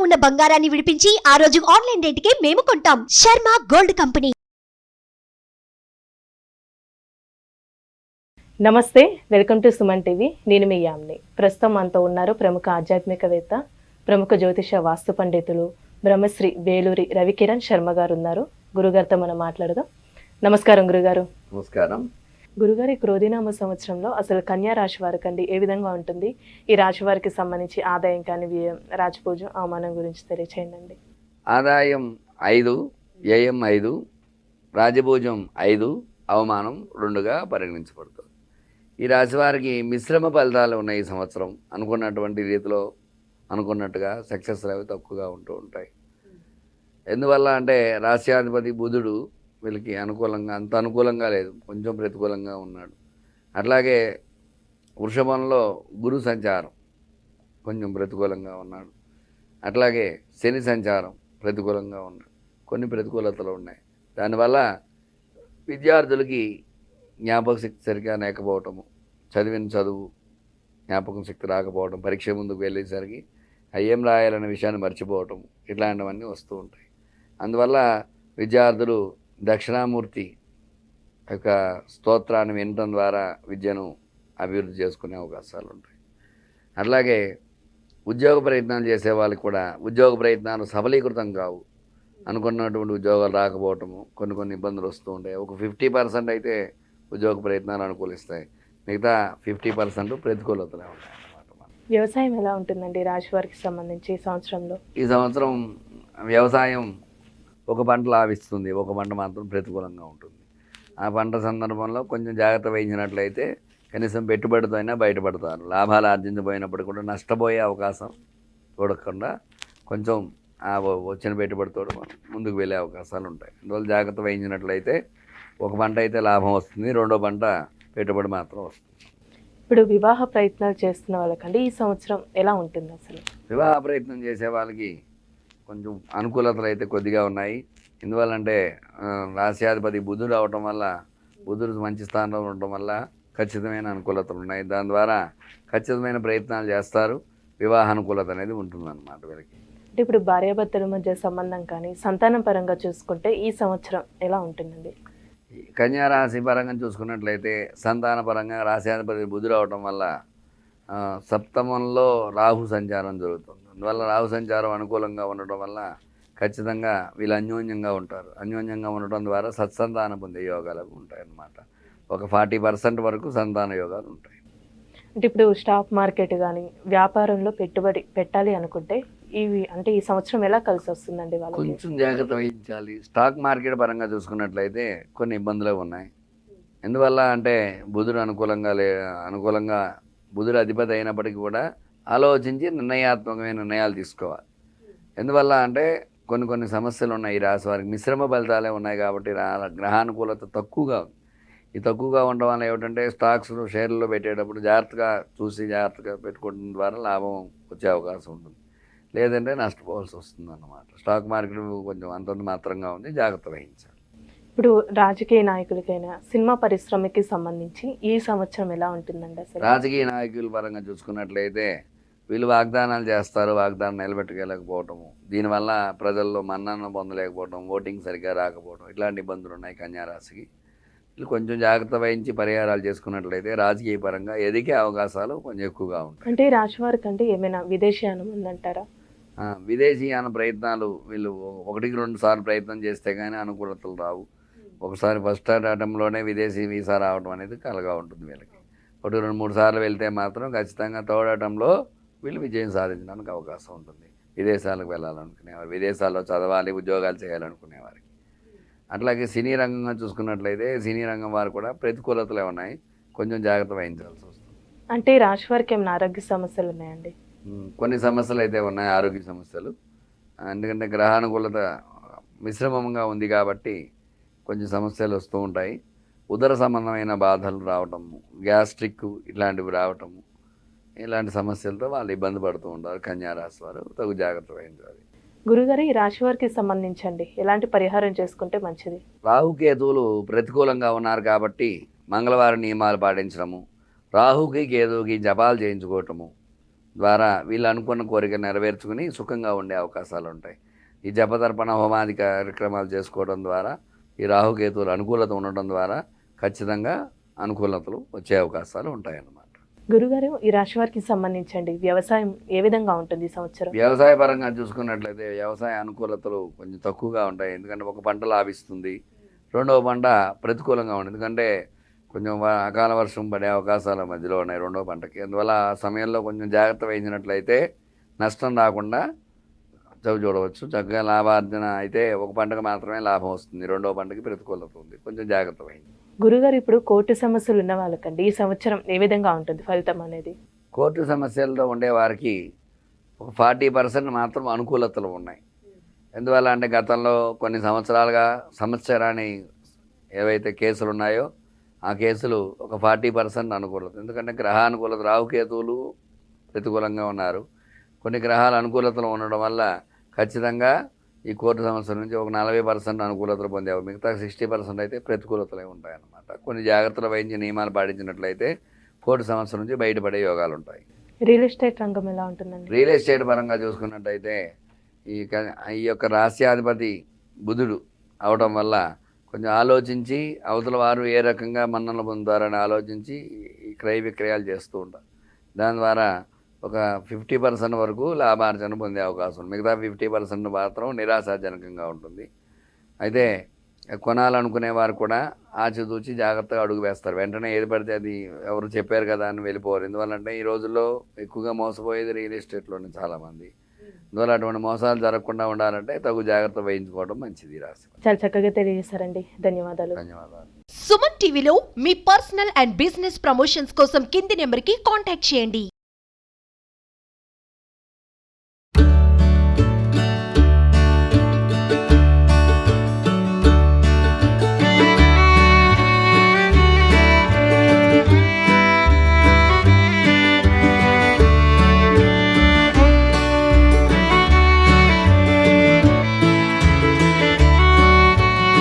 ఉన్న బంగారాన్ని విడిపించి ఆ రోజు ఆన్లైన్ రేటుకే మేము కొంటాం. Sharma gold company. నమస్తే వెల్కమ్ టు సుమన్ టీవీ. నేను మీ యామ్ని. ప్రస్తుతం మనతో ఉన్నారు ప్రముఖ ఆధ్యాత్మికవేత్త ప్రముఖ జ్యోతిష వాస్తు పండితులు బ్రహ్మశ్రీ వేలూరి రవికిరణ్ శర్మ గారు ఉన్నారు. గురుగారితో మనం మాట్లాడదాం. నమస్కారం గురుగారు. నమస్కారం. గురుగారి క్రోధినామ సంవత్సరంలో అసలు కన్యా రాశి వారికి అండి ఏ విధంగా ఉంటుంది? ఈ రాశి వారికి సంబంధించి ఆదాయం కానీ వ్యయం రాజపూజం అవమానం గురించి తెలియచేయండి ఆదాయం ఐదు వ్యయం ఐదు రాజభోజం ఐదు అవమానం రెండుగా పరిగణించబడుతుంది. ఈ రాశి వారికి మిశ్రమ ఫలితాలు ఉన్నాయి ఈ సంవత్సరం. అనుకున్నటువంటి రీతిలో అనుకున్నట్టుగా సక్సెస్ అవి తక్కువగా ఉంటూ ఉంటాయి. ఎందువల్ల అంటే రాశ్యాధిపతి బుధుడు వీళ్ళకి అనుకూలంగా అంత అనుకూలంగా లేదు. కొంచెం ప్రతికూలంగా ఉన్నాడు. అట్లాగే వృషభంలో గురు సంచారం కొంచెం ప్రతికూలంగా ఉన్నాడు. అట్లాగే శని సంచారం ప్రతికూలంగా ఉన్నాడు. కొన్ని ప్రతికూలతలు ఉన్నాయి. దానివల్ల విద్యార్థులకి జ్ఞాపక శక్తి సరిగా లేకపోవటము చదివిన చదువు జ్ఞాపకం శక్తి రాకపోవడం పరీక్ష ముందుకు వెళ్ళేసరికి ఏం రాయాలనే విషయాన్ని మర్చిపోవటం ఇట్లాంటివన్నీ వస్తూ ఉంటాయి. అందువల్ల విద్యార్థులు దక్షిణామూర్తి యొక్క స్తోత్రాన్ని వినటం ద్వారా విద్యను అభివృద్ధి చేసుకునే అవకాశాలు ఉంటాయి. అట్లాగే ఉద్యోగ ప్రయత్నాలు చేసే వాళ్ళకి కూడా ఉద్యోగ ప్రయత్నాలు సఫలీకృతం కావు. అనుకున్నటువంటి ఉద్యోగాలు రాకపోవటము కొన్ని కొన్ని ఇబ్బందులు వస్తూ ఉంటాయి. ఒక ఫిఫ్టీ పర్సెంట్ అయితే ఉద్యోగ ప్రయత్నాలు అనుకూలిస్తాయి. మిగతా ఫిఫ్టీ పర్సెంట్ ప్రతికూలతలే ఉంటాయి. వ్యవసాయం ఎలా ఉంటుందండి ఈ రాశి వారికి సంబంధించి ఈ సంవత్సరంలో? ఈ సంవత్సరం వ్యవసాయం ఒక పంట లాభిస్తుంది ఒక పంట మాత్రం ప్రతికూలంగా ఉంటుంది. ఆ పంట సందర్భంలో కొంచెం జాగ్రత్త వహించినట్లయితే కనీసం పెట్టుబడితో అయినా బయటపడతారు. లాభాలు ఆర్జించబోయినప్పుడు కూడా నష్టపోయే అవకాశం చూడకుండా కొంచెం ఆ వచ్చిన పెట్టుబడితో ముందుకు వెళ్ళే అవకాశాలు ఉంటాయి. అందువల్ల జాగ్రత్త వహించినట్లయితే ఒక పంట అయితే లాభం వస్తుంది రెండో పంట పెట్టుబడి మాత్రం వస్తుంది. ఇప్పుడు వివాహ ప్రయత్నాలు చేస్తున్న వాళ్ళకండి ఈ సంవత్సరం ఎలా ఉంటుంది అసలు? వివాహ ప్రయత్నం చేసే వాళ్ళకి కొంచెం అనుకూలతలు అయితే కొద్దిగా ఉన్నాయి. ఎందువల్లంటే రాశ్యాధిపతి బుధుడు అవటం వల్ల బుధుడు మంచి స్థానంలో ఉండటం వల్ల ఖచ్చితమైన అనుకూలతలు ఉన్నాయి. దాని ద్వారా ఖచ్చితమైన ప్రయత్నాలు చేస్తారు. వివాహ అనుకూలత అనేది ఉంటుందన్నమాట వీళ్ళకి. అంటే ఇప్పుడు భార్యాభర్తల మధ్య సంబంధం కానీ సంతానం పరంగా చూసుకుంటే ఈ సంవత్సరం ఎలా ఉంటుందండి? కన్యా రాశి పరంగా చూసుకున్నట్లయితే సంతాన పరంగా రాశ్యాధిపతి బుధుడు అవటం వల్ల సప్తమంలో రాహు సంచారం జరుగుతుంది. అందువల్ల రాహు సంచారం అనుకూలంగా ఉండటం వల్ల ఖచ్చితంగా వీళ్ళు అన్యోన్యంగా ఉంటారు. అన్యోన్యంగా ఉండటం ద్వారా సత్సంతానం పొందే యోగాలు ఉంటాయి అన్నమాట ఒక ఫార్టీ పర్సెంట్ వరకు సంతాన యోగాలు ఉంటాయి. అంటే ఇప్పుడు స్టాక్ మార్కెట్ కానీ వ్యాపారంలో పెట్టుబడి పెట్టాలి అనుకుంటే ఇవి అంటే ఈ సంవత్సరం ఎలా కలిసి వస్తుందండి వాళ్ళకి? కొంచెం జాగ్రత్త వహించాలి. స్టాక్ మార్కెట్ పరంగా చూసుకున్నట్లయితే కొన్ని ఇబ్బందులే ఉన్నాయి. ఎందువల్ల అంటే బుధుడు అనుకూలంగా లే అనుకూలంగా బుధుడు అధిపతి అయినప్పటికీ కూడా ఆలోచించి నిర్ణయాత్మకమైన నిర్ణయాలు తీసుకోవాలి. ఎందువల్ల అంటే కొన్ని కొన్ని సమస్యలు ఉన్నాయి ఈ రాశి వారికి. మిశ్రమ ఫలితాలే ఉన్నాయి కాబట్టి గ్రహానుకూలత తక్కువగా ఉంది. ఈ తక్కువగా ఉండడం వల్ల ఏమిటంటే స్టాక్స్ షేర్లలో పెట్టేటప్పుడు జాగ్రత్తగా చూసి జాగ్రత్తగా పెట్టుకోవడం ద్వారా లాభం వచ్చే అవకాశం ఉంటుంది. లేదంటే నష్టపోవాల్సి వస్తుంది అన్నమాట స్టాక్ మార్కెట్ కొంచెం అంతంత మాత్రంగా ఉంది. జాగ్రత్త వహించాలి. ఇప్పుడు రాజకీయ నాయకులకైనా సినిమా పరిశ్రమకి సంబంధించి ఈ సంవత్సరం ఎలా ఉంటుందండి రాజకీయ నాయకుల పరంగా చూసుకున్నట్లయితే వీళ్ళు వాగ్దానాలు చేస్తారు వాగ్దానం నిలబెట్టుకోలేకపోవటము. దీనివల్ల ప్రజల్లో మన్నన పొందలేకపోవడం ఓటింగ్ సరిగ్గా రాకపోవడం ఇట్లాంటి ఇబ్బందులు ఉన్నాయి కన్యారాశికి. వీళ్ళు కొంచెం జాగ్రత్త వహించి పరిహారాలు చేసుకున్నట్లయితే రాజకీయ పరంగా ఎదిగే అవకాశాలు కొంచెం ఎక్కువగా ఉంటాయి. అంటే ఈ రాశి వారికి అంటే ఏమైనా విదేశీయానం ఉందంటారా విదేశీయాన ప్రయత్నాలు వీళ్ళు ఒకటికి రెండు సార్లు ప్రయత్నం చేస్తే కానీ అనుకూలతలు రావు. ఒకసారి ఫస్ట్ అటెంప్ట్లోనే విదేశీ వీసా రావడం అనేది కలగా ఉంటుంది వీళ్ళకి. ఒకటి రెండు మూడు సార్లు వెళ్తే మాత్రం ఖచ్చితంగా థర్డ్ అటెంప్ట్లో వీళ్ళు విజయం సాధించడానికి అవకాశం ఉంటుంది. విదేశాలకు వెళ్ళాలనుకునేవారు విదేశాల్లో చదవాలి ఉద్యోగాలు చేయాలనుకునే వారికి. అట్లాగే సినీ రంగంగా చూసుకున్నట్లయితే సినీ రంగం వారు కూడా ప్రతికూలతలే ఉన్నాయి. కొంచెం జాగ్రత్త వహించాల్సి వస్తుంది. అంటే రాశి వారికి ఏమైనా ఆరోగ్య సమస్యలు ఉన్నాయండి? కొన్ని సమస్యలు అయితే ఉన్నాయి ఆరోగ్య సమస్యలు. ఎందుకంటే గ్రహానుకూలత మిశ్రమంగా ఉంది కాబట్టి కొంచెం సమస్యలు వస్తూ ఉంటాయి. ఉదర సంబంధమైన బాధలు రావటము గ్యాస్ట్రిక్ ఇట్లాంటివి రావటము ఇలాంటి సమస్యలతో వాళ్ళు ఇబ్బంది పడుతూ ఉంటారు. కన్యారాశి వారు తగు జాగ్రత్త వహించాలి గురుగారు ఈ రాశి వారికి సంబంధించండి. ఎలాంటి పరిహారం చేసుకుంటే మంచిది? రాహుకేతువులు ప్రతికూలంగా ఉన్నారు కాబట్టి మంగళవారం నియమాలు పాటించడము రాహుకి కేతువుకి జపాలు చేయించుకోవటము ద్వారా వీళ్ళు అనుకున్న కోరిక నెరవేర్చుకుని సుఖంగా ఉండే అవకాశాలు ఉంటాయి. ఈ జపతర్పణ హోమాది కార్యక్రమాలు చేసుకోవడం ద్వారా ఈ రాహుకేతువులు అనుకూలత ఉండడం ద్వారా ఖచ్చితంగా అనుకూలతలు వచ్చే అవకాశాలు ఉంటాయన్నమాట. గురుగారు ఈ రాశి వారికి సంబంధించండి. వ్యవసాయం ఏ విధంగా ఉంటుంది ఈ సంవత్సరం? వ్యవసాయ పరంగా చూసుకున్నట్లయితే వ్యవసాయ అనుకూలతలు కొంచెం తక్కువగా ఉంటాయి. ఎందుకంటే ఒక పంట లాభిస్తుంది. రెండవ పంట ప్రతికూలంగా ఉంటుంది. ఎందుకంటే కొంచెం అకాల వర్షం పడే అవకాశాలు మధ్యలో ఉన్నాయి రెండవ పంటకి. అందువల్ల ఆ సమయంలో కొంచెం జాగ్రత్త వహించినట్లయితే నష్టం రాకుండా చవి చూడవచ్చు. చక్కగా లాభార్జన అయితే ఒక పంటకు మాత్రమే లాభం వస్తుంది. రెండవ పంటకి ప్రతికూలత ఉంది. కొంచెం జాగ్రత్త వహించి గురుగారు ఇప్పుడు కోర్టు సమస్యలు ఉన్న వాళ్ళకండి. ఈ సంవత్సరం ఏ విధంగా ఉంటుంది ఫలితం అనేది? కోర్టు సమస్యలతో ఉండే వారికి ఒక ఫార్టీ పర్సెంట్ మాత్రం అనుకూలతలు ఉన్నాయి. ఎందువల్ల అంటే గతంలో కొన్ని సంవత్సరాలుగా సంవత్సరాన్ని ఏవైతే కేసులు ఉన్నాయో ఆ కేసులు ఒక ఫార్టీ పర్సెంట్ అనుకూలత. ఎందుకంటే గ్రహానుకూలత రాహుకేతువులు ప్రతికూలంగా ఉన్నారు. కొన్ని గ్రహాల అనుకూలతలు ఉండడం వల్ల ఖచ్చితంగా ఈ కోర్టు సమస్యల నుంచి ఒక నలభై పర్సెంట్ అనుకూలతలు పొందేవి. మిగతా సిక్స్టీ పర్సెంట్ అయితే ప్రతికూలతలే ఉంటాయన్నమాట. కొన్ని జాగ్రత్తలు వహించి నియమాలు పాటించినట్లయితే కోర్టు సమస్యల నుంచి బయటపడే యోగాలు ఉంటాయి. రియల్ ఎస్టేట్ రంగం ఎలా ఉంటుందండి? రియల్ ఎస్టేట్ పరంగా చూసుకున్నట్టయితే ఈ ఈ యొక్క రాస్యాధిపతి బుధుడు అవడం వల్ల కొంచెం ఆలోచించి అవతల వారు ఏ రకంగా మన్ననలు పొందుతారని ఆలోచించి ఈ క్రయ విక్రయాలు చేస్తూ ఉంటారు. దాని ద్వారా ఒక ఫిఫ్టీ పర్సెంట్ వరకు లాభార్జన పొందే అవకాశం ఉంది. మిగతా ఫిఫ్టీ పర్సెంట్ మాత్రం నిరాశాజనకంగా ఉంటుంది. అయితే కొనాలనుకునే వారు కూడా ఆచితూచి జాగ్రత్తగా అడుగు వేస్తారు. వెంటనే ఏది పడితే అది ఎవరు చెప్పారు కదా అని వెళ్ళిపోరు. ఎందువల్లంటే ఈ రోజుల్లో ఎక్కువగా మోసపోయేది రియల్ ఎస్టేట్లోనే చాలామంది. అందువల్ల అటువంటి మోసాలు జరగకుండా ఉండాలంటే తగు జాగ్రత్త వహించుకోవడం మంచిది రాశి చాలా చక్కగా తెలియజేశారండి. ధన్యవాదాలు. ధన్యవాదాలు. సుమన్ టీవీలో మీ పర్సనల్ అండ్ బిజినెస్ ప్రమోషన్స్ కోసం కింది నెంబర్కి కాంటాక్ట్ చేయండి.